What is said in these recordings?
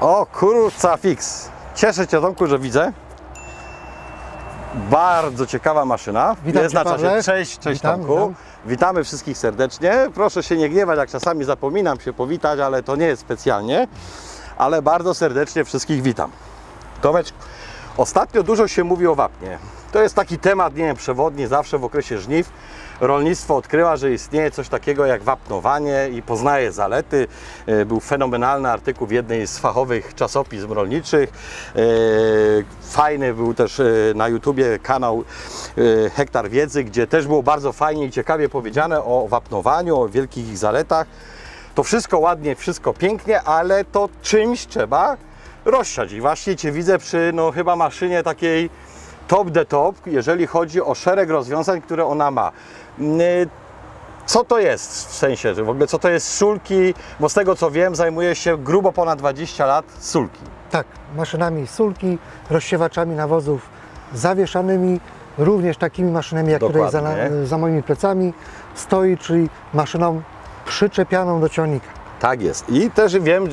O kurca fix. Cieszę się Tomku, że widzę. Bardzo ciekawa maszyna. Witam Jest cię, na czasie. Pawle. Cześć, cześć Witam, Tomku. witam. Witamy wszystkich serdecznie. Proszę się nie gniewać, jak czasami zapominam się powitać, ale to nie jest specjalnie. Ale bardzo serdecznie wszystkich witam. Tomeczku, ostatnio dużo się mówi o wapnie. To jest taki temat, nie wiem, przewodni zawsze w okresie żniw. Rolnictwo odkryła, że istnieje coś takiego jak wapnowanie i poznaje zalety. E, Był fenomenalny artykuł w jednej z fachowych czasopism rolniczych. E, Fajny był też e, na YouTubie kanał Hektar Wiedzy, gdzie też było bardzo fajnie i ciekawie powiedziane o wapnowaniu, o wielkich ich zaletach. To wszystko ładnie, wszystko pięknie, ale to czymś trzeba rozsiać. I właśnie Cię widzę przy no, chyba maszynie takiej top the top, jeżeli chodzi o szereg rozwiązań, które ona ma. Mm, Co to jest w sensie, że w ogóle co to jest sulki? Bo z tego co wiem, zajmuje się grubo ponad 20 lat sulki. Tak, maszynami sulki, rozsiewaczami nawozów zawieszanymi, również takimi maszynami, jak tutaj za, Dokładnie. za moimi plecami stoi, czyli maszyną przyczepianą do ciągnika. Tak jest. I też wiem,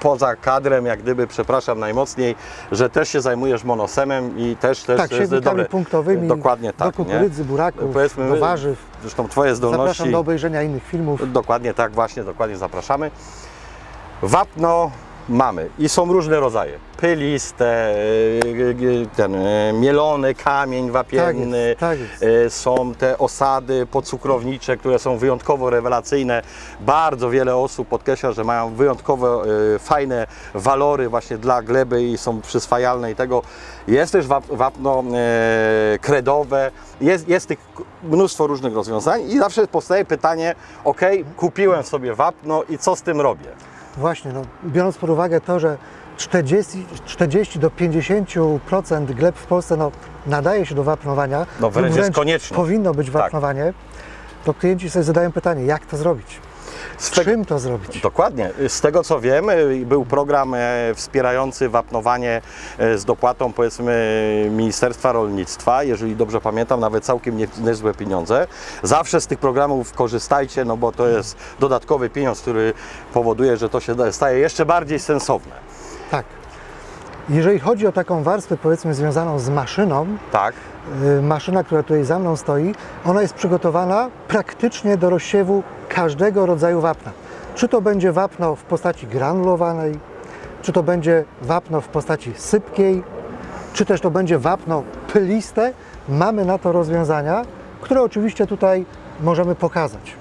poza kadrem, jak gdyby, przepraszam najmocniej, że też się zajmujesz monosemem i też, też tak, jest dobre. punktowymi Dokładnie tak. do kukurydzy, nie? buraków, Powiedzmy, do warzyw. Zresztą Twoje zdolności. Zapraszam do obejrzenia innych filmów. Dokładnie tak, właśnie, dokładnie zapraszamy. Wapno mamy i są różne rodzaje. Pyliste, e, ten e, mielony kamień wapienny, Tak jest, tak e, są te osady pocukrownicze, które są wyjątkowo rewelacyjne. Bardzo wiele osób podkreśla, że mają wyjątkowo fajne walory właśnie dla gleby i są przyswajalne i tego. Jest też wap- wapno kredowe, jest, jest tych mnóstwo różnych rozwiązań i zawsze powstaje pytanie, ok, kupiłem sobie wapno i co z tym robię? Właśnie, no, biorąc pod uwagę to, że 40, 40 do 50% gleb w Polsce no, nadaje się do wapnowania, No wręcz lub jest konieczne. powinno być Tak. wapnowanie, to klienci sobie zadają pytanie, jak to zrobić? Z tego- czym to zrobić? Dokładnie. Z tego co wiem, y, był program e, wspierający wapnowanie e, z dopłatą powiedzmy Ministerstwa Rolnictwa, jeżeli dobrze pamiętam, nawet całkiem nie- niezłe pieniądze. Zawsze z tych programów korzystajcie, no bo to jest dodatkowy pieniądz, który powoduje, że to się staje jeszcze bardziej sensowne. Tak. Jeżeli chodzi o taką warstwę powiedzmy związaną z maszyną, Tak? Y, maszyna, która tutaj za mną stoi, ona jest przygotowana praktycznie do rozsiewu każdego rodzaju wapna. Czy to będzie wapno w postaci granulowanej, czy to będzie wapno w postaci sypkiej, czy też to będzie wapno pyliste, mamy na to rozwiązania, które oczywiście tutaj możemy pokazać.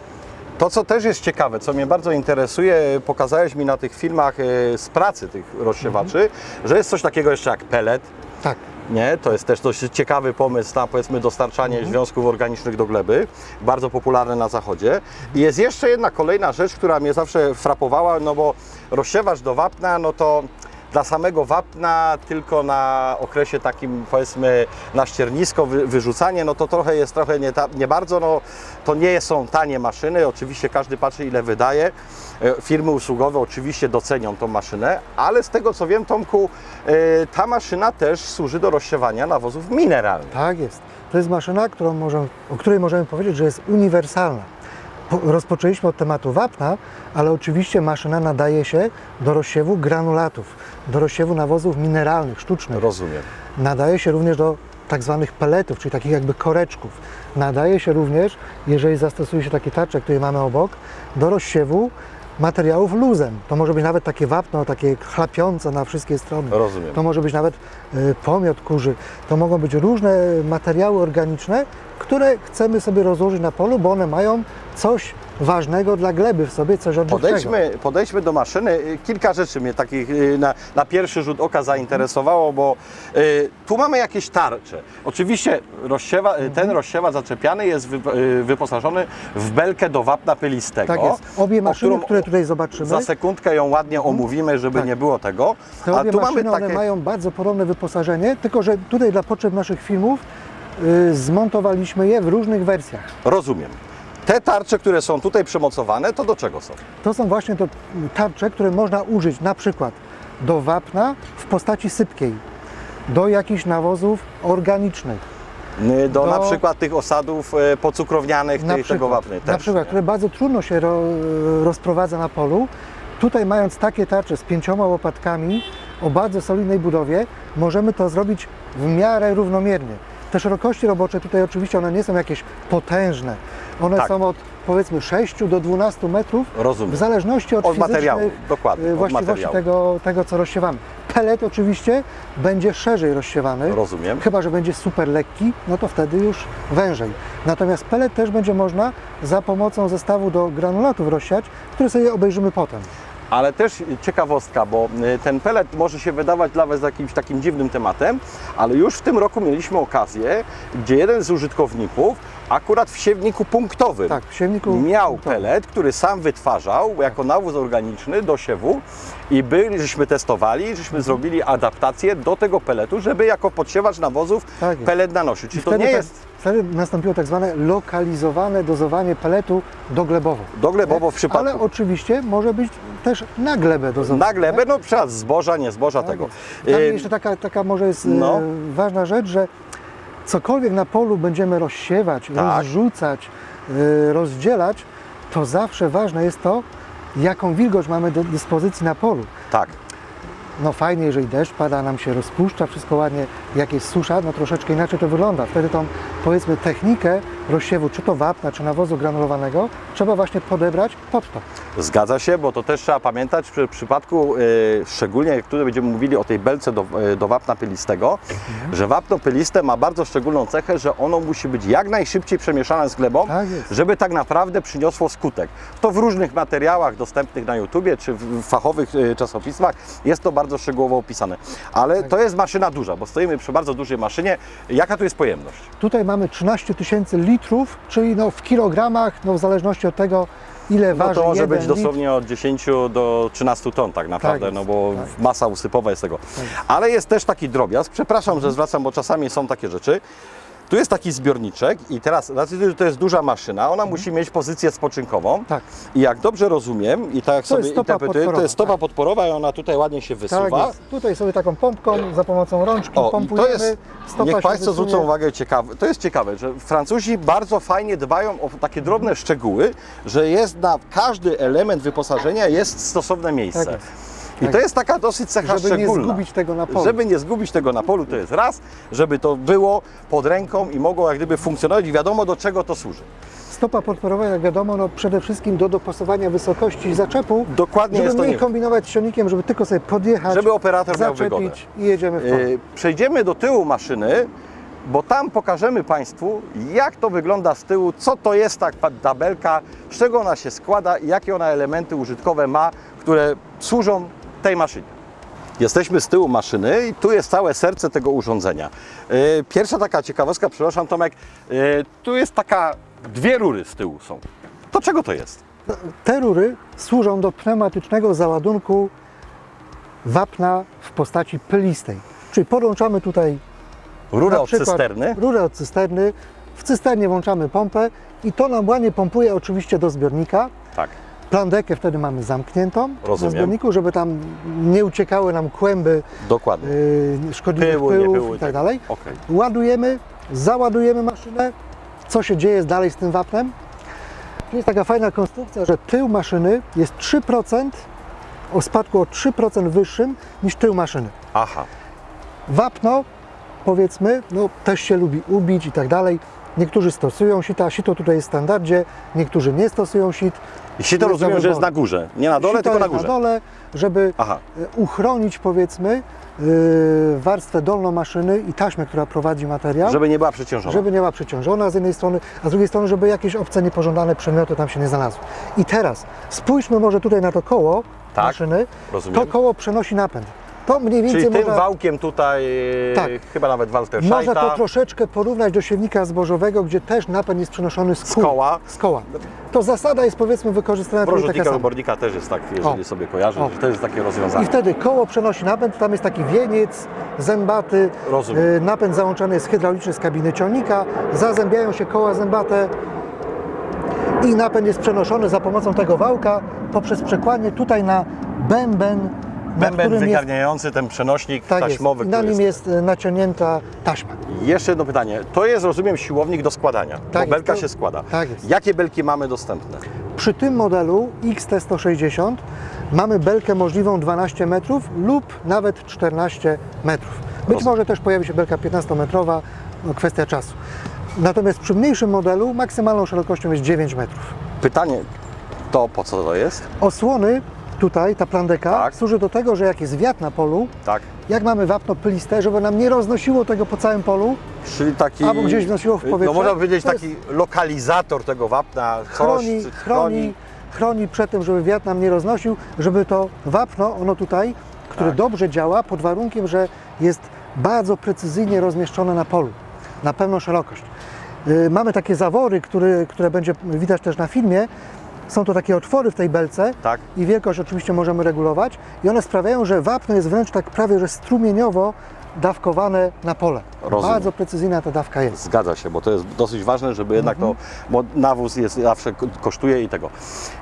To, co też jest ciekawe, co mnie bardzo interesuje, pokazałeś mi na tych filmach e, z pracy tych rozsiewaczy, że jest coś takiego jeszcze jak pellet, Tak, Nie, to jest też dość ciekawy pomysł na powiedzmy dostarczanie związków organicznych do gleby, bardzo popularny na zachodzie. I jest jeszcze jedna kolejna rzecz, która mnie zawsze frapowała, no bo rozsiewacz do wapna, no to dla samego wapna tylko na okresie takim powiedzmy na ściernisko wy, wyrzucanie, no to trochę jest trochę nie, ta, nie bardzo, no to nie są tanie maszyny, oczywiście każdy patrzy ile wydaje. E, Firmy usługowe oczywiście docenią tą maszynę, ale z tego co wiem Tomku, e, ta maszyna też służy do rozsiewania nawozów mineralnych. tak jest. To jest maszyna, którą możemy, o której możemy powiedzieć, że jest uniwersalna. Po- Rozpoczęliśmy od tematu wapna, ale oczywiście maszyna nadaje się do rozsiewu granulatów, do rozsiewu nawozów mineralnych, sztucznych. Rozumiem. Nadaje się również do tak zwanych peletów, czyli takich jakby koreczków. Nadaje się również, jeżeli zastosuje się takie tarcze, które mamy obok, do rozsiewu materiałów luzem. To może być nawet takie wapno, takie chlapiące na wszystkie strony. Rozumiem. To może być nawet y, pomiot kurzy. To mogą być różne materiały organiczne, które chcemy sobie rozłożyć na polu, bo one mają coś ważnego dla gleby w sobie, coś odżywczego. Podejdźmy, podejdźmy do maszyny. Kilka rzeczy mnie takich y, na, na pierwszy rzut oka zainteresowało, bo y, tu mamy jakieś tarcze. Oczywiście rozsiewa, y, ten rozsiewacz zaczepiany jest wy, y, wyposażony w belkę do wapna pylistego. Tak jest. Obie maszyny, którą które tutaj zobaczymy, Za sekundkę ją ładnie omówimy, żeby Tak. nie było tego. te A obie tu maszyny mamy takie... mają bardzo podobne wyposażenie, tylko że tutaj dla potrzeb naszych filmów y, zmontowaliśmy je w różnych wersjach. Rozumiem. Te tarcze, które są tutaj przymocowane, to do czego są? To są właśnie to tarcze, które można użyć na przykład do wapna w postaci sypkiej, do jakichś nawozów organicznych, Y, Do, Do- na przykład tych osadów y, pocukrownianych, na tych, tego przykład, wapny na też. przykład, które bardzo trudno się ro, rozprowadza na polu. Tutaj mając takie tarcze z pięcioma łopatkami o bardzo solidnej budowie, możemy to zrobić w miarę równomiernie. Te szerokości robocze tutaj oczywiście one nie są jakieś potężne. One Tak. są od powiedzmy 6 do 12 metrów, Rozumiem. w zależności od, Od materiału, dokładnie, od właściwości materiału. tego, tego, co rozsiewamy. Pelet oczywiście będzie szerzej rozsiewany. Rozumiem. Chyba, że będzie super lekki, no to wtedy już wężej. Natomiast pelet też będzie można za pomocą zestawu do granulatów rozsiać, który sobie obejrzymy potem. Ale też ciekawostka, bo y, ten pelet może się wydawać dla Was jakimś takim dziwnym tematem, ale już w tym roku mieliśmy okazję, gdzie jeden z użytkowników akurat w siewniku punktowym Tak, w siewniku miał punktowym. pelet, który sam wytwarzał jako nawóz organiczny do siewu i byli, żeśmy testowali, żeśmy Mhm. zrobili adaptację do tego peletu, żeby jako podsiewacz nawozów Tak pelet nanosił. Czy to nie tak- jest Wtedy nastąpiło tak zwane lokalizowane dozowanie peletu doglebowo. doglebowo w przypadku... Ale oczywiście może być też na glebę dozowane. Na glebę, no przykład zboża, nie zboża tego. Tam Y, jeszcze taka, taka może jest no. e, ważna rzecz, że cokolwiek na polu będziemy rozsiewać, Tak. rozrzucać, e, rozdzielać, to zawsze ważne jest to, jaką wilgoć mamy do dyspozycji na polu. Tak. No fajnie, jeżeli deszcz pada, nam się rozpuszcza, wszystko ładnie, jak jest susza, no troszeczkę inaczej to wygląda. Wtedy tą, powiedzmy, technikę rozsiewu, czy to wapna, czy nawozu granulowanego, trzeba właśnie podebrać pod to. Zgadza się, bo to też trzeba pamiętać w przypadku, y, szczególnie jak tutaj będziemy mówili o tej belce do, y, do wapna pylistego, Mhm. że wapno pyliste ma bardzo szczególną cechę, że ono musi być jak najszybciej przemieszane z glebą, Tak żeby tak naprawdę przyniosło skutek. To w różnych materiałach dostępnych na YouTubie czy w fachowych y, czasopismach jest to bardzo szczegółowo opisane. Ale Tak. to jest maszyna duża, bo stoimy przy bardzo dużej maszynie. Jaka tu jest pojemność? Tutaj mamy 13 tysięcy litrów, czyli no w kilogramach, no w zależności od tego, ile No waży to może być litr. dosłownie od 10 do 13 ton tak naprawdę, jest, no bo tak. masa usypowa jest tego. Ale jest też taki drobiazg, przepraszam, że zwracam, bo czasami są takie rzeczy. Tu jest taki zbiorniczek i teraz, znaczy, że to jest duża maszyna, ona musi mieć pozycję spoczynkową. Mhm. Tak. I jak dobrze rozumiem, i tak jak To sobie interpretuję, to podporowa, jest stopa tak. podporowa i ona tutaj ładnie się Tak wysuwa. jest. Tutaj sobie taką pompką za pomocą rączki O, pompujemy, to jest, stopa niech Państwo zwrócą uwagę, ciekawe, to jest ciekawe, że Francuzi bardzo fajnie dbają o takie drobne szczegóły, że jest na każdy element wyposażenia jest stosowne miejsce. Tak jest. I Tak to jest taka dosyć cecha Żeby nie szczególna. zgubić tego na polu. Żeby nie zgubić tego na polu, to jest raz, żeby to było pod ręką i mogło jak gdyby funkcjonować i wiadomo do czego to służy. Stopa podporowa, jak wiadomo, no przede wszystkim do dopasowania wysokości zaczepu. Dokładnie żeby jest to mniej nie- kombinować z silnikiem, żeby tylko sobie podjechać, Żeby operator miał zaczepić wygodę. i jedziemy w pole. Yy, Przejdziemy do tyłu maszyny, bo tam pokażemy Państwu, jak to wygląda z tyłu, co to jest ta tabelka, z czego ona się składa i jakie ona elementy użytkowe ma, które służą tej maszynie. Jesteśmy z tyłu maszyny i tu jest całe serce tego urządzenia. Yy, Pierwsza taka ciekawostka, przepraszam Tomek, yy, tu jest taka, dwie rury z tyłu są. To czego to jest? Te rury służą do pneumatycznego załadunku wapna w postaci pylistej. Czyli podłączamy tutaj Rura na od cysterny. Rurę od cysterny. W cysternie włączamy pompę i to nam ładnie pompuje oczywiście do zbiornika. Tak. Plandekę wtedy mamy zamkniętą Rozumiem. na zbiorniku, żeby tam nie uciekały nam kłęby Dokładnie. yy, szkodliwych Pyłu, pyłów pyłu i tak dalej. Okej. Ładujemy, załadujemy maszynę. Co się dzieje dalej z tym wapnem? Jest taka fajna konstrukcja, że tył maszyny jest 3%, o spadku o 3% wyższym niż tył maszyny. Aha. Wapno, powiedzmy, no też się lubi ubić i tak dalej. Niektórzy stosują sita, sito tutaj jest w standardzie, niektórzy nie stosują sit. I sito rozumiem, że jest na górze. Nie na dole, Sito tylko na górze. na dole, żeby Aha. e, uchronić, powiedzmy, yy, warstwę dolną maszyny i taśmę, która prowadzi materiał, Żeby nie była przeciążona. żeby nie była przeciążona z jednej strony, a z drugiej strony, żeby jakieś obce niepożądane przedmioty tam się nie znalazły. I teraz spójrzmy może tutaj na to koło Tak, maszyny. rozumiem. To koło przenosi napęd. To mniej więcej Czyli tym można... wałkiem tutaj, Tak. e, chyba nawet Walter Można Szajta, to troszeczkę porównać do siewnika zbożowego, gdzie też napęd jest przenoszony z, z koła. z koła. To zasada jest powiedzmy wykorzystana tutaj taka sama. wybornika też jest tak, jeżeli O. sobie kojarzę, O. to jest takie I rozwiązanie. wtedy koło przenosi napęd, tam jest taki wieniec zębaty, Rozumiem. y, napęd załączony jest hydraulicznie z kabiny ciągnika, zazębiają się koła zębate i napęd jest przenoszony za pomocą tego wałka poprzez przekładnię tutaj na bęben, Bęben którym jest, wygarniający ten przenośnik tak jest, taśmowy, i na nim jest. jest y, naciągnięta taśma. Jeszcze jedno pytanie. To jest, rozumiem, siłownik do składania, Tak bo jest, belka to- się składa. tak jest. Jakie belki mamy dostępne? Przy tym modelu XT160 mamy belkę możliwą 12 metrów lub nawet 14 metrów. Być Rozumiem. może też pojawi się belka 15-metrowa, no kwestia czasu. Natomiast przy mniejszym modelu maksymalną szerokością jest 9 metrów. Pytanie, to po co to jest? Osłony, tutaj ta plandeka, Tak. służy do tego, że jak jest wiatr na polu, Tak. jak mamy wapno pyliste, żeby nam nie roznosiło tego po całym polu, Czyli taki. Albo gdzieś wnosiło w powietrze. No można powiedzieć taki lokalizator tego wapna. Coś, chroni, co chroni, chroni przed tym, żeby wiatr nam nie roznosił, żeby to wapno, ono tutaj, które Tak. dobrze działa pod warunkiem, że jest bardzo precyzyjnie rozmieszczone na polu, na pełną szerokość. Yy, Mamy takie zawory, które, które będzie widać też na filmie. Są to takie otwory w tej belce Tak. i wielkość oczywiście możemy regulować i one sprawiają, że wapno jest wręcz tak prawie, że strumieniowo dawkowane na pole. Rozumiem. Bardzo precyzyjna ta dawka jest. Zgadza się, bo to jest dosyć ważne, żeby jednak to, bo nawóz jest zawsze ko- kosztuje i tego.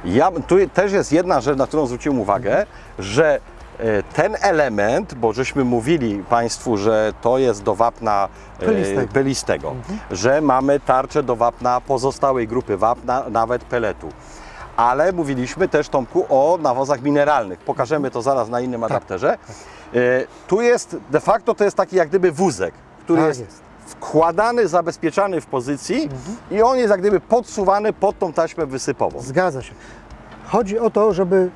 Ja, tu też jest jedna rzecz, na którą zwróciłem uwagę, że e, ten element, bo żeśmy mówili Państwu, że to jest do wapna e, Pylistego. pylistego, że mamy tarczę do wapna pozostałej grupy wapna, nawet peletu. Ale mówiliśmy też, Tomku, o nawozach mineralnych. Pokażemy to zaraz na innym adapterze. E, Tu jest, de facto to jest taki jak gdyby wózek, który Tak jest, jest. wkładany, zabezpieczany w pozycji i on jest jak gdyby podsuwany pod tą taśmę wysypową. Zgadza się. Chodzi o to, żeby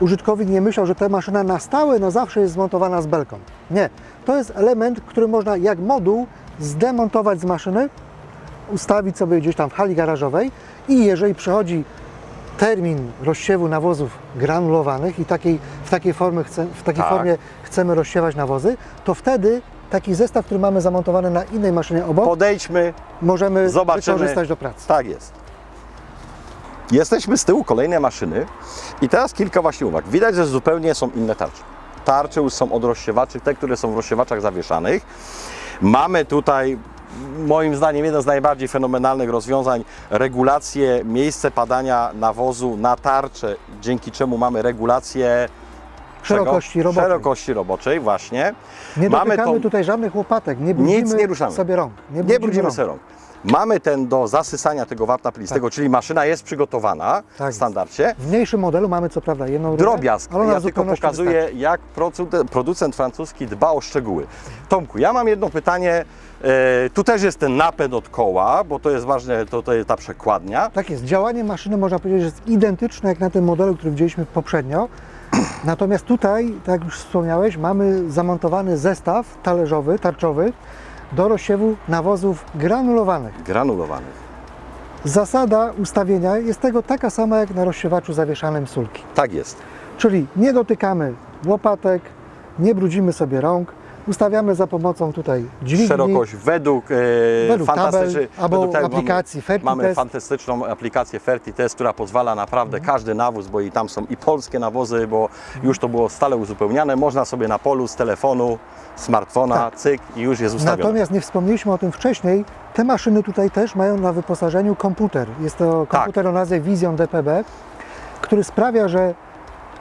użytkownik nie myślał, że ta maszyna na stałe, na zawsze jest zmontowana z belką. Nie. To jest element, który można jak moduł zdemontować z maszyny, ustawić sobie gdzieś tam w hali garażowej i jeżeli przychodzi termin rozsiewu nawozów granulowanych i takiej, w takiej, formy chce, w takiej Tak. formie chcemy rozsiewać nawozy, to wtedy taki zestaw, który mamy zamontowany na innej maszynie obok, Podejdźmy, możemy zobaczymy. wykorzystać do pracy. Tak jest. Jesteśmy z tyłu kolejnej maszyny i teraz kilka właśnie uwag. Widać, że zupełnie są inne tarcze. Tarcze już są od rozsiewaczy, te, które są w rozsiewaczach zawieszanych. Mamy tutaj moim zdaniem jeden z najbardziej fenomenalnych rozwiązań regulację miejsce padania nawozu na tarczę, dzięki czemu mamy regulację? Szerokości roboczej. Szerokości roboczej, właśnie. Nie Mamy dotykamy tą- tutaj żadnych łopatek, nie brudzimy Nic nie ruszamy. sobie rąk. Nie brudzimy brudzimy rąk. Mamy ten do zasysania tego wapna plistego, czyli maszyna jest przygotowana Tak w standardzie. W mniejszym modelu mamy co prawda jedną rurę, Drobiazg. ale ona Ja tylko pokazuję, wystarczy. jak producent, producent francuski dba o szczegóły. Tomku, ja mam jedno pytanie. E, tu też jest ten napęd od koła, bo to jest ważne, to, to jest ta przekładnia. Tak jest. Działanie maszyny można powiedzieć, że jest identyczne jak na tym modelu, który widzieliśmy poprzednio. Natomiast tutaj, tak jak już wspomniałeś, mamy zamontowany zestaw talerzowy, tarczowy do rozsiewu nawozów granulowanych. Granulowanych. Zasada ustawienia jest tego taka sama jak na rozsiewaczu zawieszanym sulki. Tak jest. Czyli nie dotykamy łopatek, nie brudzimy sobie rąk, ustawiamy za pomocą tutaj dźwigni. Szerokość według, e, Według tabel albo aplikacji mamy, mamy Fertitest. fantastyczną aplikację Fertitest, która pozwala naprawdę Mhm. każdy nawóz, bo i tam są i polskie nawozy, bo już to było stale uzupełniane, można sobie na polu z telefonu, smartfona, Tak. cyk i już jest ustawione. Natomiast nie wspomnieliśmy o tym wcześniej, te maszyny tutaj też mają na wyposażeniu komputer. Jest to Tak. komputer o nazwie Vision DPB, który sprawia, że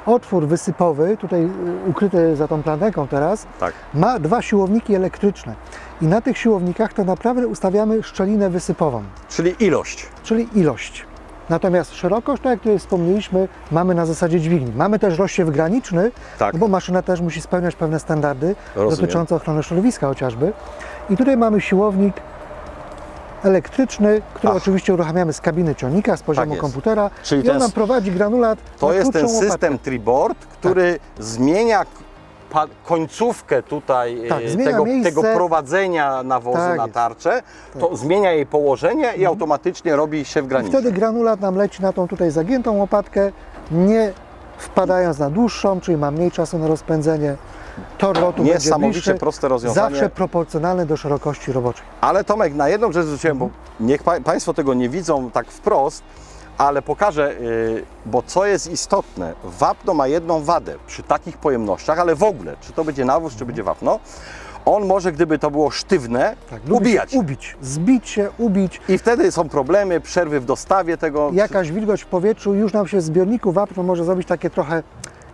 otwór wysypowy, tutaj y, ukryty za tą plandeką teraz, Tak. ma dwa siłowniki elektryczne. I na tych siłownikach to naprawdę ustawiamy szczelinę wysypową, Czyli ilość. czyli ilość. Natomiast szerokość, tak jak tutaj wspomnieliśmy, mamy na zasadzie dźwigni. Mamy też rozsiew graniczny, Tak. no bo maszyna też musi spełniać pewne standardy Rozumiem. dotyczące ochrony środowiska chociażby. I tutaj mamy siłownik elektryczny, który Ach. oczywiście uruchamiamy z kabiny ciągnika, z poziomu jest. komputera Czyli i ten on nam prowadzi granulat To na jest ten krótszą łopatkę. system Triboard, który zmienia k- pa- końcówkę tutaj Tak, e, zmienia tego, miejsce. tego prowadzenia nawozu Tak na jest. tarczę, to zmienia jej położenie i automatycznie robi się w I granicy. wtedy granulat nam leci na tą tutaj zagiętą łopatkę, nie wpadając na dłuższą, czyli ma mniej czasu na rozpędzenie. Tor lotu będzie Niesamowicie bliższy, proste rozwiązanie. zawsze proporcjonalne do szerokości roboczej. Ale Tomek, na jedną rzecz zwróciłem, bo niech pa, Państwo tego nie widzą tak wprost, ale pokażę, yy, bo co jest istotne, wapno ma jedną wadę przy takich pojemnościach, ale w ogóle, czy to będzie nawóz, czy będzie wapno, on może, gdyby to było sztywne, Tak, ubijać. Ubić, zbić się, ubić. I wtedy są problemy, przerwy w dostawie tego. Jakaś wilgoć w powietrzu, już nam się w zbiorniku wapno może zrobić takie trochę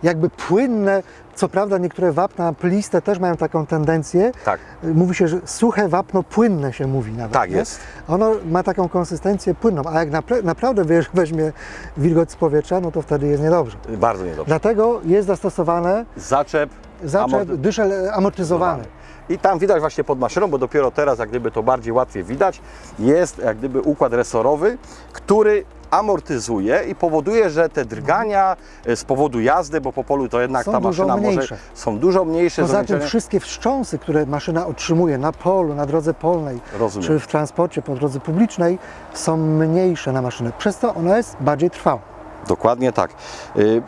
jakby płynne. Co prawda niektóre wapna pliste też mają taką tendencję. Tak. Mówi się, że suche wapno płynne się mówi nawet. Tak nie? jest. Ono ma taką konsystencję płynną, a jak napra- naprawdę weźmie wilgoć z powietrza, no to wtedy jest niedobrze. Bardzo niedobrze. Dlatego jest zastosowane Zaczep, zaczep amorty- dyszel amortyzowany. I tam widać właśnie pod maszyną, bo dopiero teraz jak gdyby to bardziej łatwiej widać, jest jak gdyby układ resorowy, który amortyzuje i powoduje, że te drgania e, z powodu jazdy, bo po polu to jednak Są ta maszyna może mniejsze. są dużo mniejsze. Poza tym wszystkie wstrząsy, które maszyna otrzymuje na polu, na drodze polnej, Rozumiem. czy w transporcie po drodze publicznej, są mniejsze na maszynę. Przez to ona jest bardziej trwała. Dokładnie tak. Y,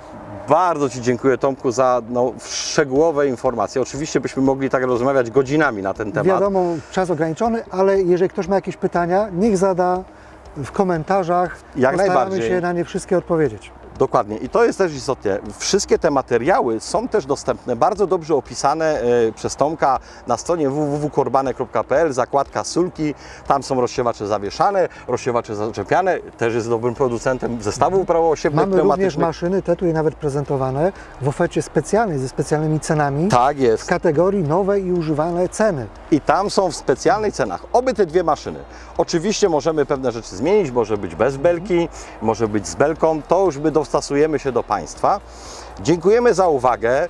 Bardzo Ci dziękuję Tomku za no, szczegółowe informacje. Oczywiście byśmy mogli tak rozmawiać godzinami na ten temat. Wiadomo, czas ograniczony, ale jeżeli ktoś ma jakieś pytania, niech zada w komentarzach. Jak Postaramy najbardziej. się na nie wszystkie odpowiedzieć. Dokładnie. I to jest też istotne. Wszystkie te materiały są też dostępne, bardzo dobrze opisane e, przez Tomka na stronie www.korbane.pl, zakładka sulki. Tam są rozsiewacze zawieszane, rozsiewacze zaczepiane. Też jest dobrym producentem zestawów prawoosiebnych Mamy również maszyny, te tutaj nawet prezentowane, w ofercie specjalnej, ze specjalnymi cenami, Tak w jest. kategorii nowe i używane ceny. I tam są w specjalnych cenach oby te dwie maszyny. Oczywiście możemy pewne rzeczy zmienić, może być bez belki, może być z belką, to już my dostosujemy się do Państwa. Dziękujemy za uwagę.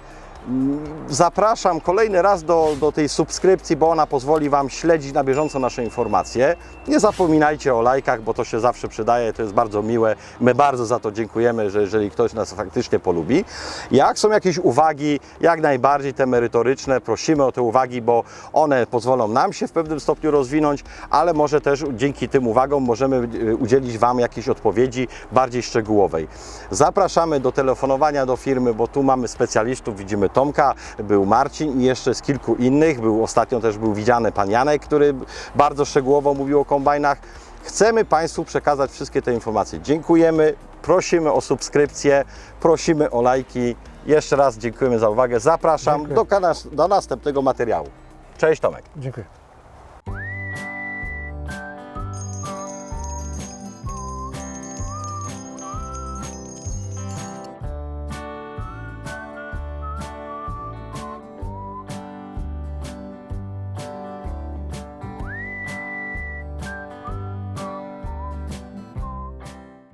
Zapraszam kolejny raz do, do tej subskrypcji, bo ona pozwoli Wam śledzić na bieżąco nasze informacje. Nie zapominajcie o lajkach, bo to się zawsze przydaje, to jest bardzo miłe. My bardzo za to dziękujemy, że jeżeli ktoś nas faktycznie polubi. Jak są jakieś uwagi, jak najbardziej te merytoryczne, prosimy o te uwagi, bo one pozwolą nam się w pewnym stopniu rozwinąć, ale może też dzięki tym uwagom możemy y, udzielić Wam jakiejś odpowiedzi bardziej szczegółowej. Zapraszamy do telefonowania do firmy, bo tu mamy specjalistów, widzimy Tomka, był Marcin i jeszcze z kilku innych. Był ostatnio też był widziany pan Janek, który bardzo szczegółowo mówił o kombajnach. Chcemy Państwu przekazać wszystkie te informacje. Dziękujemy, prosimy o subskrypcję, prosimy o lajki. Jeszcze raz dziękujemy za uwagę. Zapraszam do, do następnego materiału. Cześć Tomek. Dziękuję.